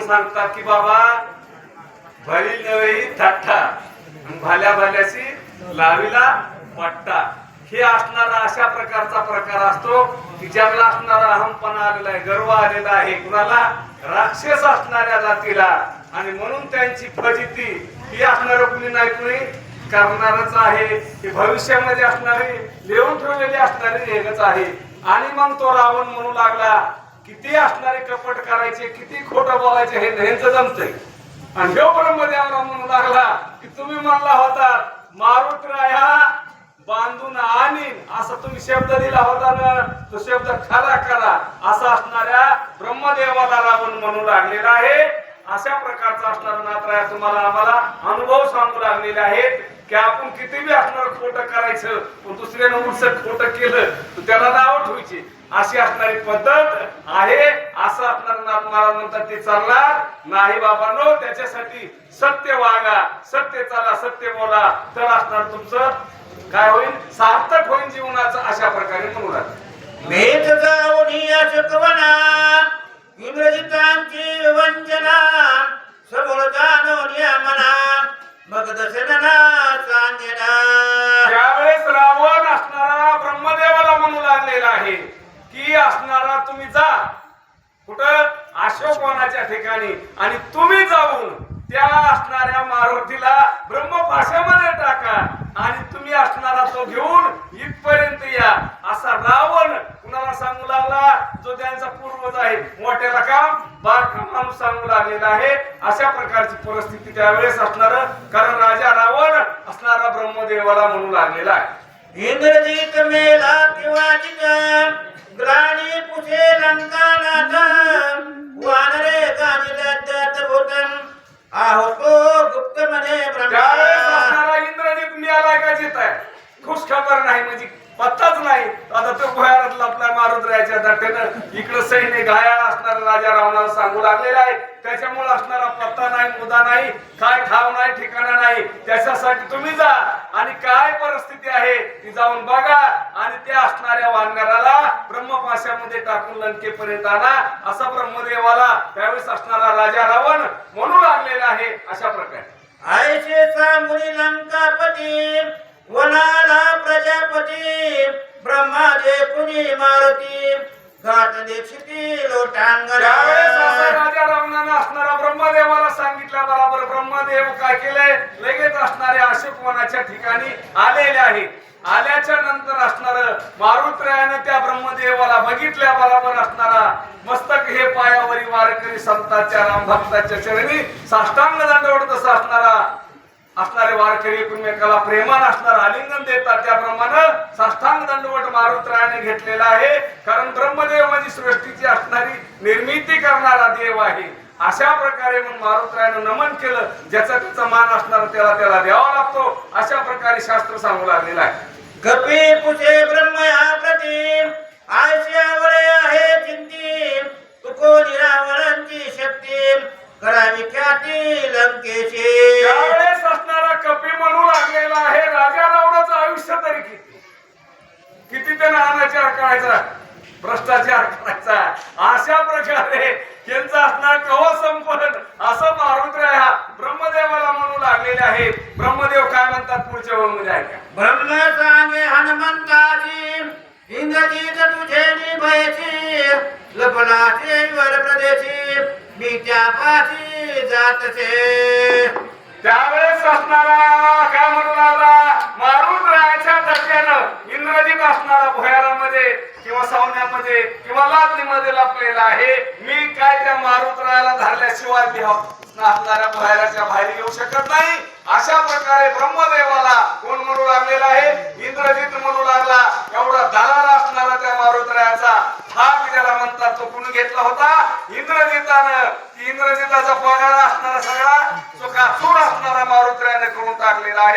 सांगतात की बाबा भरी नव्हे थाट्ठा भाल्या भाल्याशी लावीला पट्टा. हे असणारा अशा प्रकारचा प्रकार असतो तिच्याकडे असणारा अहमपणा आलेला आहे गर्व आलेला आहे कुणाला राक्षस असणाऱ्या जातीला. आणि म्हणून त्यांची फजिती ही असणार कुणी नाही कुणी करणारच आहे. ही भविष्यामध्ये असणारी लिहून ठेवलेली असणारी एकच आहे. आणि मग तो रावण म्हणू लागला किती असणारे कपट करायचे किती खोटं बोलायचे हे ह्यांचं जमतंय. आणि ह्यो ब्रह्मदेवाला म्हणू लागला की तुम्ही म्हणला होता मारुट राया बांधून आणीन. असा तुम्ही शब्द दिला होता ना तो शब्द खरा करा. असा असणाऱ्या ब्रह्मदेवाला रावण म्हणू लागलेला आहे. अशा प्रकारचा असणारा नात्राया तुम्हाला आम्हाला अनुभव सांगू लागलेले आहेत की आपण किती बी असणार खोटं करायचं पण दुसऱ्यानं उलसट खोटं केलं तर त्याला नाव ठेवायची. अशी असणारी पद्धत आहे असं असणार नाथ महाराज म्हणतात ते चालणार नाही बाबांनो. त्याच्यासाठी सत्य वागा सत्य चाला सत्य बोला. तर असणार तुमचं काय होईल? सार्थक होईल जीवनाचं अशा प्रकारे म्हणू लागले. मेघ इंग्रजितांची वंचना आहे की असणारा तुम्ही जा. कुठं? अशोकवनाच्या ठिकाणी. आणि तुम्ही जाऊन त्या असणाऱ्या मारुतीला ब्रह्मभाषेमध्ये टाका. आणि तुम्ही असणारा तो घेऊन इथपर्यंत या. असा रावण कुणाला सांगू लागला? जो त्यांचा पूर्वज आहे. मोठ्याला काम बारका माणूस सांगू लागलेला आहे. अशा प्रकारची परिस्थिती त्यावेळेस असणार. कारण राजा रावण असणारा ब्रह्मदेवाला म्हणू लागलेला आहे. इंद्रजीत मेला किंवा ग्राणी पुषे लंकानाथ वानरे गाजिले त्यात भूतन आहो तो गुप्त म्हणे त्यावेळेस ब्रह्मा असणारा इंद्रजित मिळालाय का जित आहे खुश खबर नाही म्हणजे पत्ताच नाही आता तो भयारात स्वातंत्र्याच्या मारुत दाटेनं इकडं सैन्य घायाळ असणारा राजा रावणाला सांगू लागलेला आहे. त्याच्यामुळे असणारा पत्ता नाही मुदा नाही काय ठाव नाही ठिकाणा नाही. त्याच्यासाठी तुम्ही जा. आणि काय परिस्थिती आहे ती जाऊन बघा. आणि त्या असणाऱ्या वानगराला ब्रह्मपाशामध्ये टाकून लंकेपर्यंत आणा. असा ब्रह्मदेवाला त्यावेळेस असणारा राजा रावण म्हणू लागलेला आहे अशा प्रकारे. आयशेचा मुली लंकापती वनाला ब्रह्मादे मारुती. घाट दीक्षिती लोटांगण. राजा रावणानं असणारा ब्रह्मदेवाला सांगितल्या बरोबर ब्रह्मदेव काय केलंय? लगेच असणारे अशोक वनाच्या ठिकाणी आलेले आहे. आल्याच्यानंतर असणार मारुत्रयानं त्या ब्रह्मदेवाला बघितल्या बरोबर असणारा मस्तक हे पायावरी वारकरी संतांच्या राम भक्ताच्या चरणी साष्टांग दंडवडत तसा असणारा असणारे वारकरी एकमेकाला प्रेमान असणार आलिंगन देतात. त्याप्रमाणे साष्टांग दंडवट मारुत्रायाने घेतलेला आहे. कारण ब्रह्मदेव म्हणजे सृष्टीची असणारी निर्मिती करणारा देव आहे. अशा प्रकारे मग मारुत्रायानं नमन केलं. ज्याचा त्याचा मान असणार त्याला त्याला द्यावा लागतो. अशा प्रकारे शास्त्र सांगू लागलेलं आहे. कपी पुषे ब्रह्मया प्रती आयश्यावळे आहे चिंती तुको निरावळांची शक्ती करावी ख्याती लंकेची करायचा भ्रष्टाचार करायचा. अशा प्रकारे त्यांचा असणार कव संपन्न? असं मारुद्र हा ब्रह्मदेवाला म्हणू लागलेले आहे. ब्रह्मदेव काय म्हणतात पुढच्या ओळमध्ये ऐका. ब्रह्म सांगे हनुमंताची इंद्रजीत तुझे निभयची लपलाचे वर प्रदेशी मी त्या पाठी जातचे. त्यावेळेस असणारा काय म्हणू लागला? धक्क्यानं असणारा भुयारामध्ये किंवा सावण्यामध्ये किंवा लादणीमध्ये लपलेला आहे. मी काय त्या मारुतरायाला धरल्याशिवाय असणाऱ्या भुयाराच्या बाहेर येऊ शकत नाही. अशा प्रकारे ब्रह्मदेवाला कोण म्हणू लागलेला आहे. इंद्रजित म्हणू लागला एवढा दलाल असणारा त्या मारुतरायाचा हात ज्याला म्हणतात तो कुणी घेतला होता? इंद्रजितानं इंद्रजिताचा पगार असणारा सगळा चुका चूर असणारा मारुतरायाने करून टाकलेला आहे.